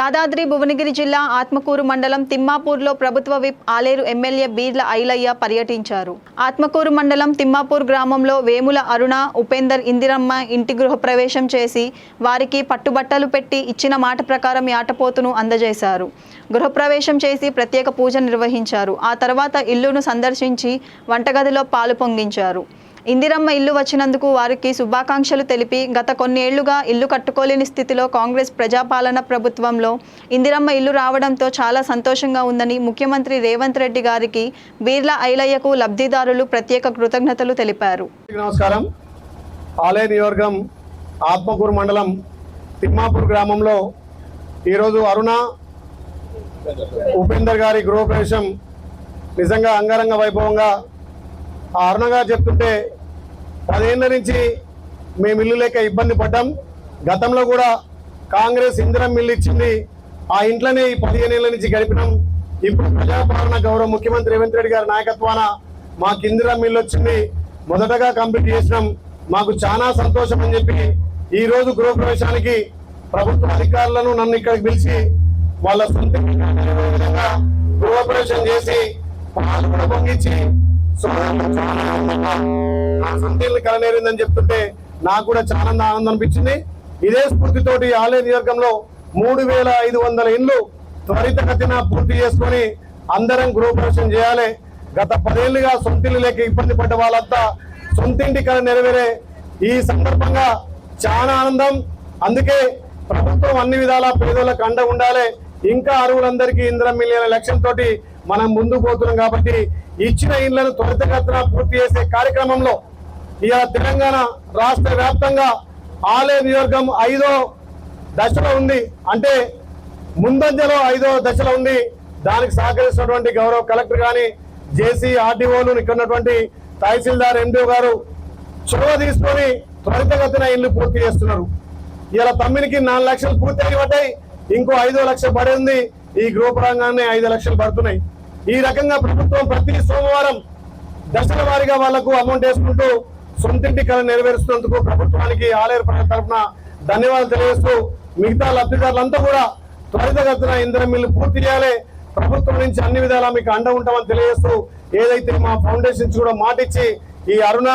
యాదాద్రి భువనగిరి జిల్లా ఆత్మకూరు మండలం తిమ్మాపూర్లో ప్రభుత్వ విప్ ఆలేరు ఎమ్మెల్యే బీర్ల ఐలయ్య పర్యటించారు. ఆత్మకూరు మండలం తిమ్మాపూర్ గ్రామంలో వేముల అరుణ ఉపేందర్ ఇందిరమ్మ ఇంటి గృహప్రవేశం చేసి వారికి పట్టుబట్టలు పెట్టి ఇచ్చిన మాట ప్రకారం యాటపోతును అందజేశారు. గృహప్రవేశం చేసి ప్రత్యేక పూజ నిర్వహించారు. ఆ తర్వాత ఇల్లును సందర్శించి వంటగదిలో పాలు పొంగించారు. ఇందిరమ్మ ఇల్లు వచ్చినందుకు వారికి శుభాకాంక్షలు తెలిపి గత కొన్నేళ్ళుగా ఇల్లు కట్టుకోలేని స్థితిలో కాంగ్రెస్ ప్రజాపాలన ప్రభుత్వంలో ఇందిరమ్మ ఇల్లు రావడంతో చాలా సంతోషంగా ఉందని ముఖ్యమంత్రి రేవంత్ రెడ్డి గారికి వీర్ల ఐలయ్యకు లబ్ధిదారులు ప్రత్యేక కృతజ్ఞతలు తెలిపారు. నమస్కారం. ఆలయ నియోజకం ఆత్మకూరు మండలం తిమ్మాపూర్ గ్రామంలో ఈరోజు అరుణ ఉపేందర్ గారి గృహప్రవేశం నిజంగా అంగరంగ వైభవంగా ఆ అరుణ గారు చెప్తుంటే పదేళ్ళ నుంచి మేము ఇల్లు లేక ఇబ్బంది పడ్డాం. గతంలో కూడా కాంగ్రెస్ ఇందిరం ఇల్లు ఇచ్చింది. ఆ ఇంట్లోనే ఈ పదిహేను ఏళ్ళ నుంచి గడిపినాం. ఇప్పుడు ప్రజాపాలన గౌరవ ముఖ్యమంత్రి రేవంత్ రెడ్డి గారి నాయకత్వాన మాకు ఇందిరం ఇల్లు వచ్చింది. మొదటగా కంప్లీట్ చేసినాం. మాకు చాలా సంతోషం అని చెప్పి ఈ రోజు గృహప్రవేశానికి ప్రభుత్వ అధికారులను నన్ను ఇక్కడికి పిలిచి వాళ్ళ సొంత గృహప్రవేశం చేసి పాలు పొంగించి నా సొంత కలనేరిందని చెప్తుంటే నాకు కూడా చాలా ఆనందం అనిపించింది. ఇదే స్ఫూర్తితోటి ఆలయ నియోజకంలో మూడు వేల ఐదు వందల ఇండ్లు త్వరితగతిన పూర్తి చేసుకొని అందరం గృహప్రవేశం చేయాలి. గత పదేళ్ళుగా సొంతిల్లు లేక ఇబ్బంది పడ్డ వాళ్ళంతా సొంతింటి కళ నెరవేరే ఈ సందర్భంగా చాలా ఆనందం. అందుకే ప్రభుత్వం అన్ని విధాల పేదోళ్ళకు అండ ఉండాలి. ఇంకా అరువులందరికీ ఇంద్రం మిలియన లక్ష్యంతో మనం ముందు పోతున్నాం కాబట్టి ఇచ్చిన ఇళ్ళను త్వరితగతిన పూర్తి చేసే కార్యక్రమంలో ఇలా తెలంగాణ రాష్ట్ర వ్యాప్తంగా ఆలయ నియోజకం ఐదో దశలో ఉంది. అంటే ముందంజలో ఐదో దశలో ఉంది. దానికి సహకరిస్తున్నటువంటి గౌరవ కలెక్టర్ కానీ జేసీ ఆర్డీఓలు ఇక్కడ ఉన్నటువంటి తహసీల్దార్ ఎండిఓ గారు చొరవ తీసుకొని త్వరితగతిన ఇల్లు పూర్తి చేస్తున్నారు. ఇలా తమ్మినికి నాలుగు లక్షలు పూర్తి అయి ఇంకో ఐదో లక్ష పడింది ఈ గృహపరంగానే ఐదు లక్షలు పడుతున్నాయి. ఈ రకంగా ప్రభుత్వం ప్రతి సోమవారం దశల వారీగా వాళ్ళకు అమౌంట్ వేసుకుంటూ సొంతింటి కళ నెరవేరుస్తున్నందుకు ప్రభుత్వానికి ఆలయ ప్రజల తరఫున ధన్యవాదాలు తెలియజేస్తూ మిగతా లబ్ధిదారులంతా కూడా త్వరితగతిన ఇంధనం మిల్లు పూర్తి చేయాలి. ప్రభుత్వం నుంచి అన్ని విధాలా మీకు అండ ఉంటామని తెలియజేస్తూ ఏదైతే మా ఫౌండేషన్ కూడా మాటిచ్చి ఈ అరుణ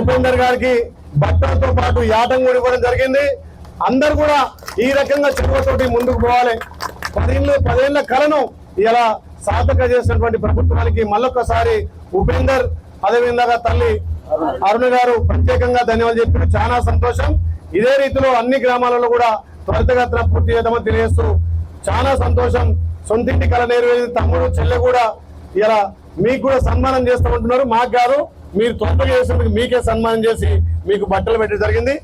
ఉపేందర్ గారికి బట్టలతో పాటు యాటం కూడా ఇవ్వడం జరిగింది. అందరు కూడా ఈ రకంగా చెరువుతోటి ముందుకు పోవాలి. పదిహేను పదిహేళ్ళ కళను ఇలా సాధక చేసినటువంటి ప్రభుత్వానికి మళ్ళొకసారి ఉపేందర్ అదేవిధంగా తల్లి అరుణ గారు ప్రత్యేకంగా ధన్యవాదాలు చెప్పి చాలా సంతోషం. ఇదే రీతిలో అన్ని గ్రామాలలో కూడా త్వరితగతిన పూర్తి చేద్దామని తెలియజేస్తూ చాలా సంతోషం. సొంతింటి కళ నెరవేరి తమ్ముడు చెల్లె కూడా ఇలా మీకు కూడా సన్మానం చేస్తామంటున్నారు మాకు కాదు మీరు త్వరగా చేసినందుకు మీకే సన్మానం చేసి మీకు బట్టలు పెట్టడం జరిగింది.